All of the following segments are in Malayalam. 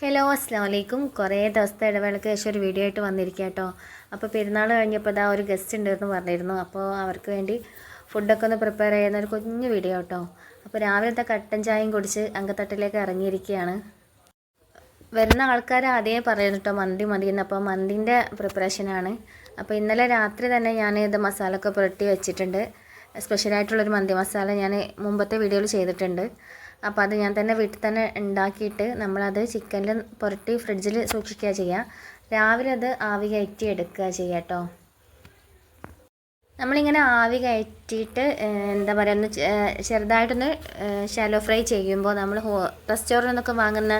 ഹലോ അസ്സാം വലൈക്കും കുറേ ദിവസത്തെ ഇടവേളയ്ക്ക് ശേഷം ഒരു വീഡിയോ ആയിട്ട് വന്നിരിക്കുക കേട്ടോ അപ്പോൾ പെരുന്നാൾ കഴിഞ്ഞപ്പോൾ ഇതാ ഒരു ഗസ്റ്റ് ഉണ്ടെന്ന് പറഞ്ഞിരുന്നു. അപ്പോൾ അവർക്ക് വേണ്ടി ഫുഡൊക്കെ ഒന്ന് പ്രിപ്പയർ ചെയ്യുന്ന ഒരു കുഞ്ഞു വീഡിയോ കേട്ടോ അപ്പോൾ രാവിലത്തെ കട്ടൻ ചായയും കുടിച്ച് അങ്കത്തട്ടിലേക്ക് ഇറങ്ങിയിരിക്കുകയാണ് വരുന്ന ആൾക്കാർ ആദ്യമേ പറയുന്നു കേട്ടോ മന്തി മതി എന്ന്. അപ്പോൾ മന്തിന്റെ പ്രിപ്പറേഷനാണ് അപ്പോൾ ഇന്നലെ രാത്രി തന്നെ ഞാൻ ഇത് മസാലയൊക്കെ പുരട്ടി വെച്ചിട്ടുണ്ട്. സ്പെഷ്യലായിട്ടുള്ളൊരു മന്തി മസാല ഞാൻ മുമ്പത്തെ വീഡിയോയിൽ ചെയ്തിട്ടുണ്ട്. അപ്പോൾ അത് ഞാൻ തന്നെ വീട്ടിൽ തന്നെ ഉണ്ടാക്കിയിട്ട് നമ്മളത് ചിക്കനിൽ പുരട്ടി ഫ്രിഡ്ജിൽ സൂക്ഷിക്കുക ചെയ്യുക രാവിലെ അത് ആവി കയറ്റി എടുക്കുക ചെയ്യുക കേട്ടോ നമ്മളിങ്ങനെ ആവി കയറ്റിയിട്ട് എന്താ പറയുക ഒന്ന് ചെറുതായിട്ടൊന്ന് ഷാലോ ഫ്രൈ ചെയ്യുമ്പോൾ നമ്മൾ ഹോ റെസ്റ്റോറന്റിൽ നിന്നൊക്കെ വാങ്ങുന്ന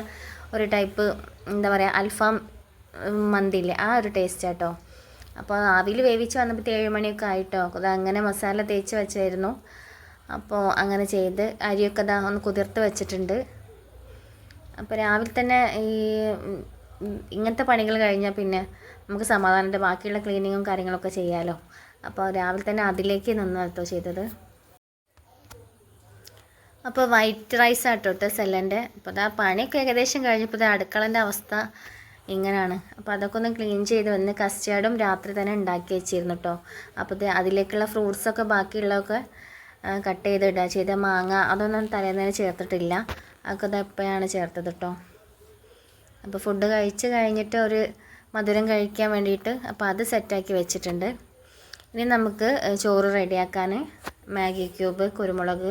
ഒരു ടൈപ്പ് എന്താ പറയുക അൽഫാം മന്തി മന്തിയില്ലേ ആ ഒരു ടേസ്റ്റ് കേട്ടോ അപ്പോൾ ആവിയിൽ വേവിച്ച് വന്നപ്പോൾ ഏഴ് മണിയൊക്കെ ആയിട്ടോ. അത് അങ്ങനെ മസാല തേച്ച് വെച്ചായിരുന്നു. അപ്പോൾ അങ്ങനെ ചെയ്ത് അരിയൊക്കെ ദാ ഒന്ന് കുതിർത്ത് വെച്ചിട്ടുണ്ട്. അപ്പോൾ രാവിലെ തന്നെ ഈ ഇങ്ങനത്തെ പണികൾ കഴിഞ്ഞാൽ പിന്നെ നമുക്ക് സമാധാനത്തെ ബാക്കിയുള്ള ക്ലീനിങ്ങും കാര്യങ്ങളൊക്കെ ചെയ്യാമല്ലോ അപ്പോൾ രാവിലെ തന്നെ അതിലേക്ക് നിന്ന് കേട്ടോ ചെയ്തത്. അപ്പോൾ വൈറ്റ് റൈസ് ആട്ടോ ഇട്ട് സെല്ലന്റെ. അപ്പോൾ അതാ പണിയൊക്കെ ഏകദേശം കഴിഞ്ഞപ്പോൾ ദാ അടുക്കളന്റെ അവസ്ഥ ഇങ്ങനെയാണ് അപ്പോൾ അതൊക്കെ ഒന്ന് ക്ലീൻ ചെയ്ത് വന്ന് കസ്റ്റേർഡും രാത്രി തന്നെ ഉണ്ടാക്കി വെച്ചിരുന്നു കേട്ടോ അപ്പോൾ അതിലേക്കുള്ള ഫ്രൂട്ട്സൊക്കെ ബാക്കിയുള്ളതൊക്കെ കട്ട് ചെയ്തിടുക ചെയ്ത മാങ്ങ അതൊന്നും തലേന്നേരം ചേർത്തിട്ടില്ല. അതൊക്കെ ദാ എപ്പോഴാണ് ചേർത്തത് കേട്ടോ അപ്പോൾ ഫുഡ് കഴിച്ച് കഴിഞ്ഞിട്ട് ഒരു മധുരം കഴിക്കാൻ വേണ്ടിയിട്ട് അപ്പോൾ അത് സെറ്റാക്കി വെച്ചിട്ടുണ്ട്. ഇനി നമുക്ക് ചോറ് റെഡിയാക്കാൻ മാഗി ക്യൂബ് കുരുമുളക്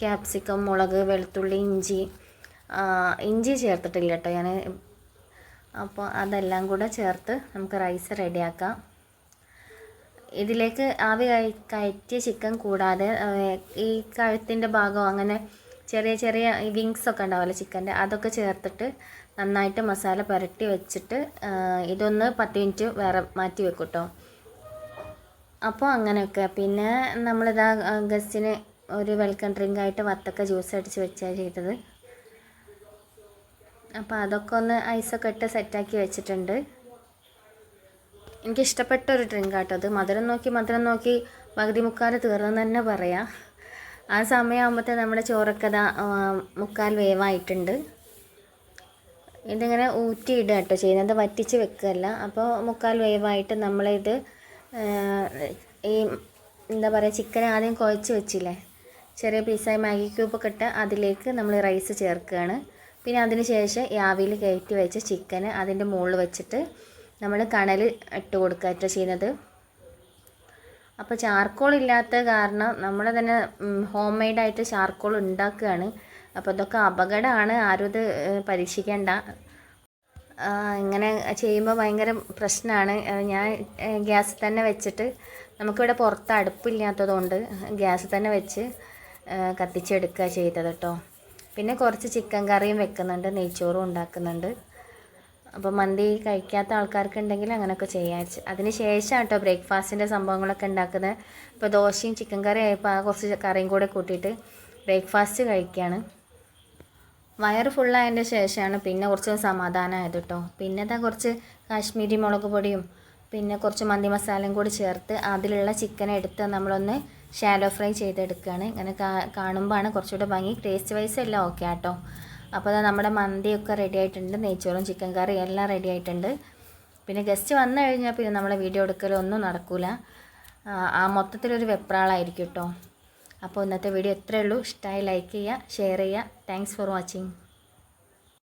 ക്യാപ്സിക്കം മുളക് വെളുത്തുള്ളി ഇഞ്ചി ഇഞ്ചി ചേർത്തിട്ടില്ല കേട്ടോ ഞാൻ അപ്പോൾ അതെല്ലാം കൂടെ ചേർത്ത് നമുക്ക് റൈസ് റെഡിയാക്കാം. ഇതിലേക്ക് ആവി കയറ്റിയ ചിക്കൻ കൂടാതെ ഈ കഴുത്തിന്റെ ഭാഗം അങ്ങനെ ചെറിയ ചെറിയ വിങ്സ് ഒക്കെ ഉണ്ടാവുമല്ലോ ചിക്കന്റെ അതൊക്കെ ചേർത്തിട്ട് നന്നായിട്ട് മസാല പുരട്ടി വെച്ചിട്ട് ഇതൊന്ന് പത്ത് മിനിറ്റ് വേറെ മാറ്റി വെക്കും കേട്ടോ അപ്പോൾ അങ്ങനെയൊക്കെ. പിന്നെ നമ്മളിതാ ഗസ്റ്റിന് ഒരു വെൽക്കം ഡ്രിങ്ക് ആയിട്ട് വത്തക്ക ജ്യൂസ് അടിച്ച് വെച്ചാണ് ചെയ്തത്. അപ്പോൾ അതൊക്കെ ഒന്ന് ഐസൊക്കെ ഇട്ട് സെറ്റാക്കി വെച്ചിട്ടുണ്ട്. എനിക്ക് ഇഷ്ടപ്പെട്ട ഒരു ഡ്രിങ്ക് ആട്ടോ അത്. മധുരം നോക്കി മധുരം നോക്കി പകുതി മുക്കാൽ തീർന്നെന്ന് തന്നെ പറയാം. ആ സമയമാകുമ്പോഴത്തെ നമ്മുടെ ചോറൊക്കെ ആ, മുക്കാൽ വേവായിട്ടുണ്ട്. ഇതിങ്ങനെ ഊറ്റിയിടുക കേട്ടോ ചെയ്യുന്നത്. വറ്റിച്ച് വെക്കുകയല്ല. അപ്പോൾ മുക്കാൽ വേവായിട്ട് നമ്മളിത് ഈ എന്താ പറയുക ചിക്കൻ ആദ്യം കുഴച്ച് വെച്ചില്ലേ? ചെറിയ പീസായി മാഗി ക്യൂബൊക്കെ ഇട്ട് അതിലേക്ക് നമ്മൾ റൈസ് ചേർക്കുകയാണ്. പിന്നെ അതിന് ശേഷം ഈ ആവിയിൽ കയറ്റി വെച്ച ചിക്കന് അതിന്റെ മുകളിൽ വെച്ചിട്ട് നമ്മൾ കണൽ ഇട്ട് കൊടുക്കുക ചെയ്യുന്നത്. അപ്പോൾ ചാർക്കോൾ ഇല്ലാത്ത കാരണം നമ്മൾ തന്നെ ഹോം മെയ്ഡായിട്ട് ചാർക്കോൾ ഉണ്ടാക്കുകയാണ്. അപ്പോൾ ഇതൊക്കെ അപകടമാണ്. ആരും ഇത് പരീക്ഷിക്കേണ്ട. ഇങ്ങനെ ചെയ്യുമ്പോൾ ഭയങ്കര പ്രശ്നമാണ് ഞാൻ ഗ്യാസ് തന്നെ വെച്ചിട്ട് നമുക്കിവിടെ പുറത്ത് അടുപ്പില്ലാത്തതുകൊണ്ട് ഗ്യാസ് തന്നെ വെച്ച് കത്തിച്ചെടുക്കുക ചെയ്തത് കേട്ടോ പിന്നെ കുറച്ച് ചിക്കൻ കറിയും വെക്കുന്നുണ്ട് നെയ്ച്ചോറും ഉണ്ടാക്കുന്നുണ്ട്. അപ്പോൾ മന്തി കഴിക്കാത്ത ആൾക്കാർക്ക് ഉണ്ടെങ്കിൽ അങ്ങനെയൊക്കെ ചെയ്യാൻ അതിന് ശേഷം കേട്ടോ ബ്രേക്ക്ഫാസ്റ്റിന്റെ സംഭവങ്ങളൊക്കെ ഉണ്ടാക്കുന്നത്. ഇപ്പോൾ ദോശയും ചിക്കൻ കറി ആയപ്പോൾ ആ കുറച്ച് കറിയും കൂടെ കൂട്ടിയിട്ട് ബ്രേക്ക്ഫാസ്റ്റ് കഴിക്കുകയാണ് വയറ് ഫുള്ളായതിന്റെ ശേഷമാണ് പിന്നെ കുറച്ച് സമാധാനമായത് കേട്ടോ പിന്നെ അതാ കുറച്ച് കാശ്മീരി മുളക് പൊടിയും പിന്നെ കുറച്ച് മന്തി മസാലയും കൂടി ചേർത്ത് അതിലുള്ള ചിക്കൻ എടുത്ത് നമ്മളൊന്ന് ഷാലോ ഫ്രൈ ചെയ്തെടുക്കുകയാണ് ഇങ്ങനെ കാണുമ്പോഴാണ് കുറച്ചുകൂടെ ഭംഗി. ടേസ്റ്റ് വൈസ് എല്ലാം ഓക്കെ ആട്ടോ അപ്പോൾ അത് നമ്മുടെ മന്തിയൊക്കെ റെഡി ആയിട്ടുണ്ട്. നെയ്ച്ചോറും ചിക്കൻ കറി എല്ലാം റെഡി ആയിട്ടുണ്ട്. പിന്നെ ഗസ്റ്റ് വന്നു കഴിഞ്ഞാൽ പിന്നെ നമ്മളെ വീഡിയോ എടുക്കലൊന്നും നടക്കില്ല ആ മൊത്തത്തിലൊരു വെപ്രാളായിരിക്കും കേട്ടോ അപ്പോൾ ഇന്നത്തെ വീഡിയോ ഇത്രയേ ഉള്ളൂ. ഇഷ്ടമായി ലൈക്ക് ചെയ്യുക ഷെയർ ചെയ്യുക. Thanks for watching